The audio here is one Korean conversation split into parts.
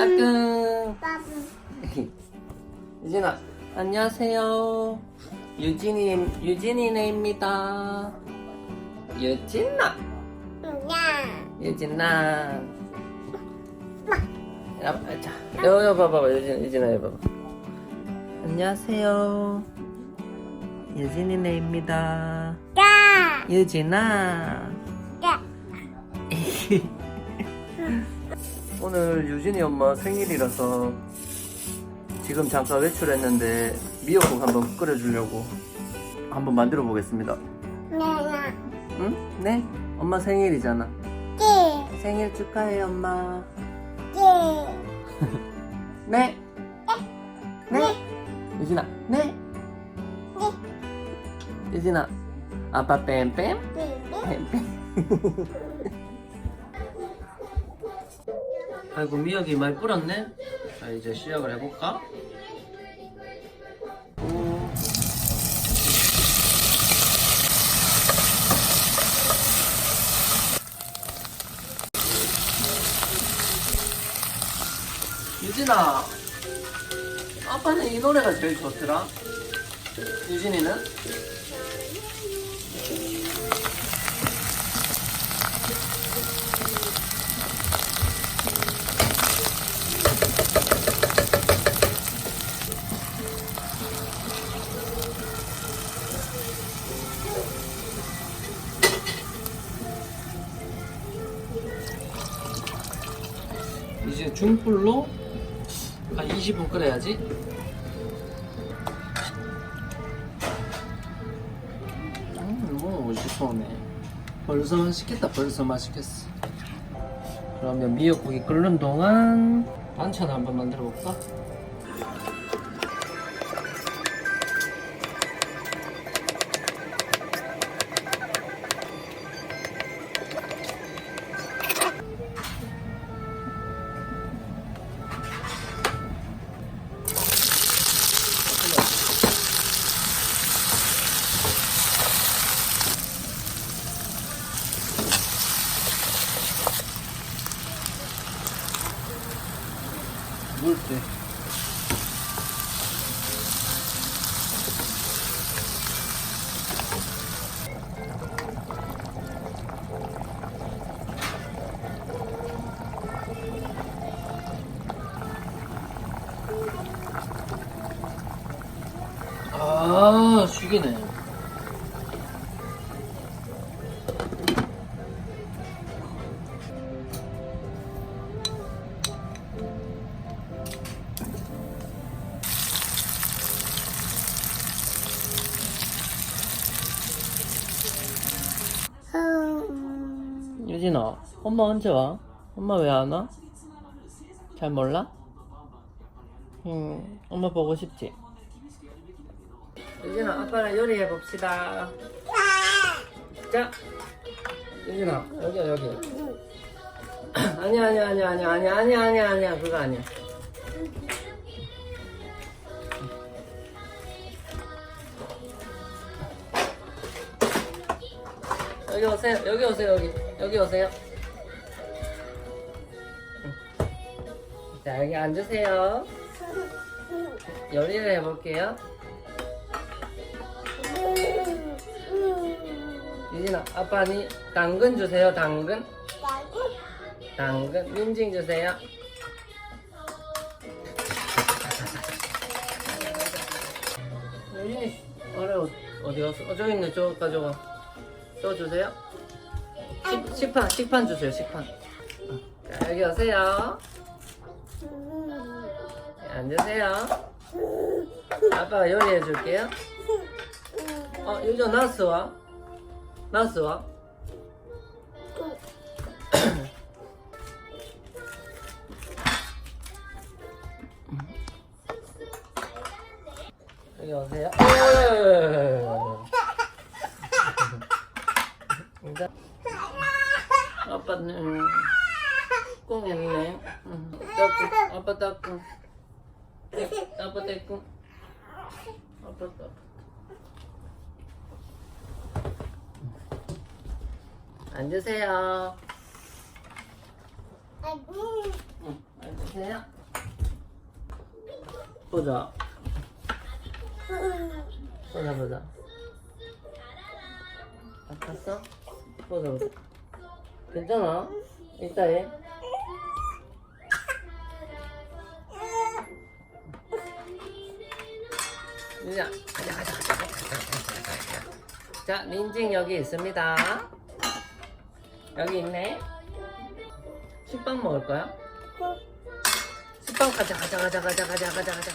빠끔. 유진아, 안녕하세요. 유진이, 유진이네입니다. 유진아, 유진아. 야, 자, 여기 여기 봐봐, 유진, 유진아, 여기 봐봐. 안녕하세요. 유진이네입니다. 유진아. 오늘 유진이 엄마 생일이라서 지금 잠깐 외출했는데 미역국 한번 끓여주려고 한번 만들어 보겠습니다. 응? 네? 엄마 생일이잖아. 생일 축하해 엄마. 네. 네. 유진아. 네. 유진아. 아빠 뺨뺨. 뺨뺨. 아이고 미역이 많이 불었네. 자 이제 시작을 해볼까? 오. 유진아, 아빠는 이 노래가 제일 좋더라. 유진이는? 끓여야지. 음, 뭐 맛있어네. 벌써 맛있겠다. 벌써 맛있겠어. 그러면 미역국이 끓는 동안 반찬 한번 만들어 볼까? good. 엄마 언제 와? 엄마 왜 안 와? 잘 몰라? 응, 엄마 보고 싶지? 유진아, 아빠랑 요리해 봅시다. 자, 유진아, 여기야, 여기. 아니야, 아니야, 아니야, 아니야, 아니야, 아니야, 아니야, 아니야, 그거 아니야. 여기 오세요, 여기 오세요, 여기. 여기 오세요. 자, 여기 앉으세요. 요리를 해볼게요. 유진아, 아빠니 당근 주세요, 당근. 당근, 민징 주세요. 유진이, 어래, 어디 갔어? 어, 저기 있네, 저 가져가. 저 주세요. 식, 식판, 식판 주세요, 식판. 자, 여기 오세요. 네, 앉으세요. 아빠가 요리해 줄게요. 어, 유저 나스 와? 나스 와? 여기 오세요. 아빠는 꿍 했네. 응. 따끔, 아빠 따끔. 아빠 따끔. 아빠 따끔. 앉으세요. 응, 앉으세요. 보자. 보자 보자. 아팠어? 보자 보자. 괜찮아? 이따 해. 유자, 가자 가자 가자 가자. 자, 민징 여기 있습니다. 여기 있네. 식빵 먹을 거야? 식빵 가자 가자 가자 가자 가자 가자 가자.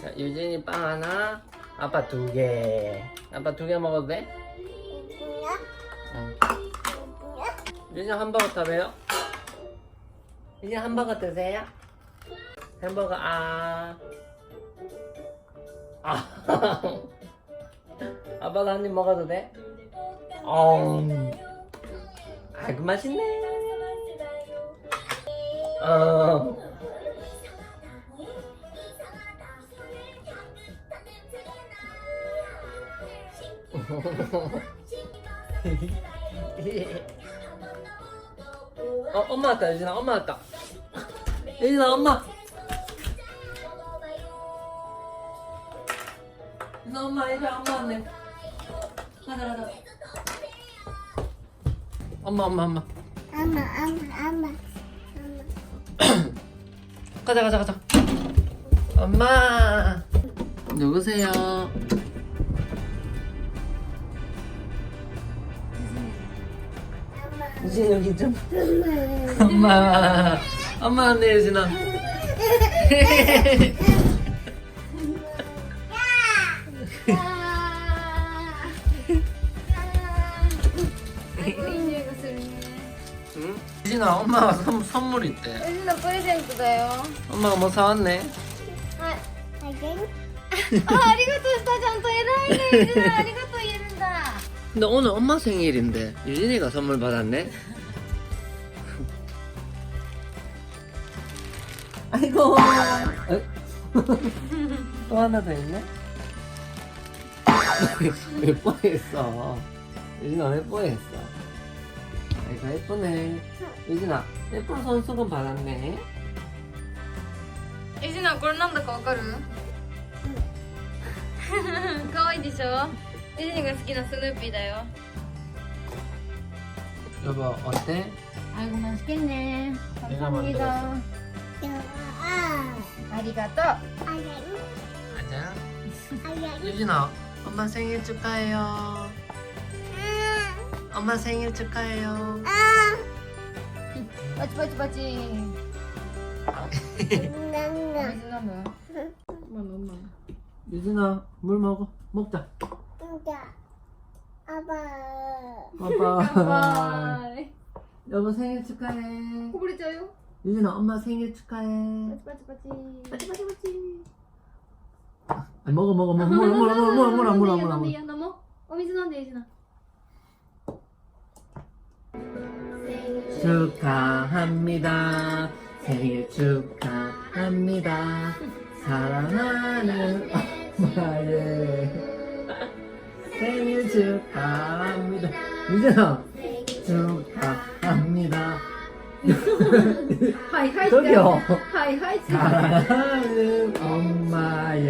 자, 유진이 빵 하나, 아빠 두 개. 아빠 두 개 먹어도 돼? 응. 유진 햄버거 타봬요. 유진 햄버거 드세요. 햄버거 아. 아. 아빠도 한 입 먹어도 돼? 어. 아이고 맛있네. 어. 어, 엄마 왔다, 유진아, 엄마 왔다. 유진아, 엄마. 엄마, 이리 와, 엄마 왔네. 가자, 가자. 엄마, 엄마, 엄마. 엄마, 엄마, 엄마. 가자, 가자, 가자. 엄마. 누구세요? 유진 여기 좀. 엄마. 엄마 왔네, 유진아. 혜진아 엄마가 선, 선물 있대. 여기는 프레젠트 돼요. 엄마가 뭐 사왔네? 아, 알겠니? 아리가토 스타장토 에라이네 유진아 아리가토 이른다. 근데 오늘 엄마 생일인데 유진이가 선물 받았네? 아이고. 또 하나 더 있네? 왜 뽀했어? 유진아 왜 뽀했어? 아이고 예쁘네. 유진아 예쁜 손수건 받았네. ゆずな、これなんだかわかる可愛いでしょゆずにが好きなスヌーピーだよ。 여보 어때? 아이고 맛있겠네. 내가 만들었어. 아리가또. 맞아. 유진아 엄마 생일 축하해요. 엄마 생일 축하해요. 맞지 맞지 맞지. 유진아 뭐야? 엄마 엄마. 유진아 물 먹어. 먹자. 아빠. 봐봐. 여보 생일 축하해. 코부리 짜요? 유진아 엄마 생일 축하해. 맞지 맞지 맞지. 맞지 맞지 맞지. 아니, 먹어 먹어 먹어 먹어 먹어 먹어 먹어 먹어 먹어 먹어. 넘어. 어 미진아 안 돼, 유진아. 축하합니다. 생일 축하합니다. 사랑하는 엄마의 생일 축하합니다. 유진아 축하합니다. はいはい 저기요. はいはい 사랑하는 엄마의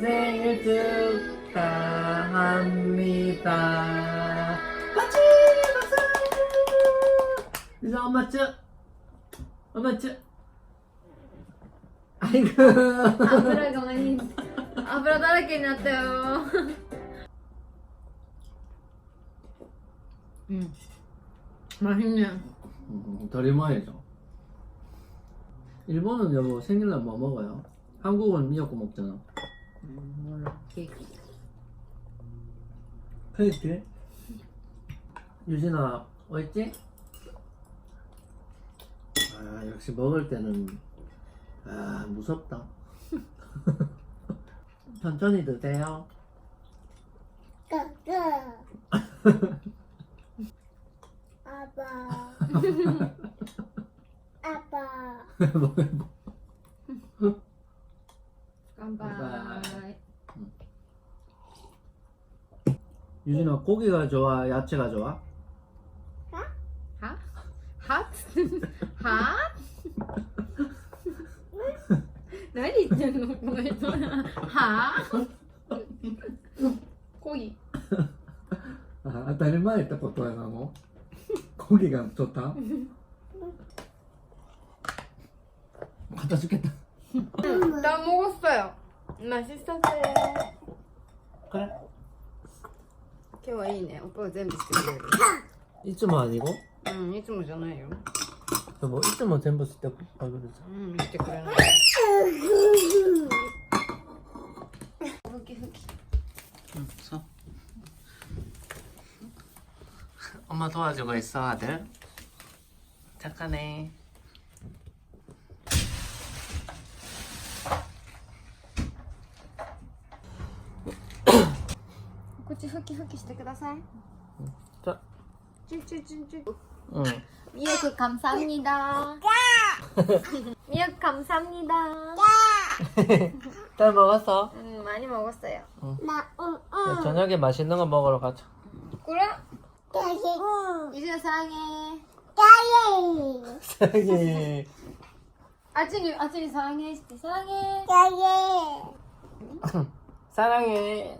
생일 축하합니다. 이제 엄마 쭉! 엄마 쭉! 아이고. 油が何油だらけになったようん 맛있네 음, 덜 이모해줘. 일본은 여보 생일날 뭐 먹어요? 한국은 미역국 먹잖아. 몰라 케이크 케이크? 유진아 어딨지? 아 역시 먹을 때는 아 무섭다. 천천히 드세요. 아빠. 아빠. 깜빡. 유진아 고기가 좋아? 야채가 좋아? 하? 핫? 핫? 何言ってんのこの人はコギあ当たり前ってことやなのコギが取った片付けた 나 먹었어요 맛있었어요 これ 今日はいいね오빠가 全部してくれるいつも아니고 うんいつもじゃないよ 여보, 이つも全部してあげるじうんしてくれないふきふき 응, 서. 엄마 도와주고 있어, 아들. 착하네. 口ふきふきしてください 자, チュチュチュチュ 응. 미역국 감사합니다. 미역 감사합니다. 잘 먹었어? 음, 많이 먹었어요. 야, 저녁에 맛있는 거 먹으러 가자. 그래? 이준아 사랑해. 사랑해. 아진이 사랑해. 시티 사랑해. 사랑해.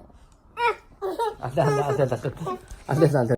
안 돼, 안 돼, 안 돼, 안 돼. 안 돼, 안 돼.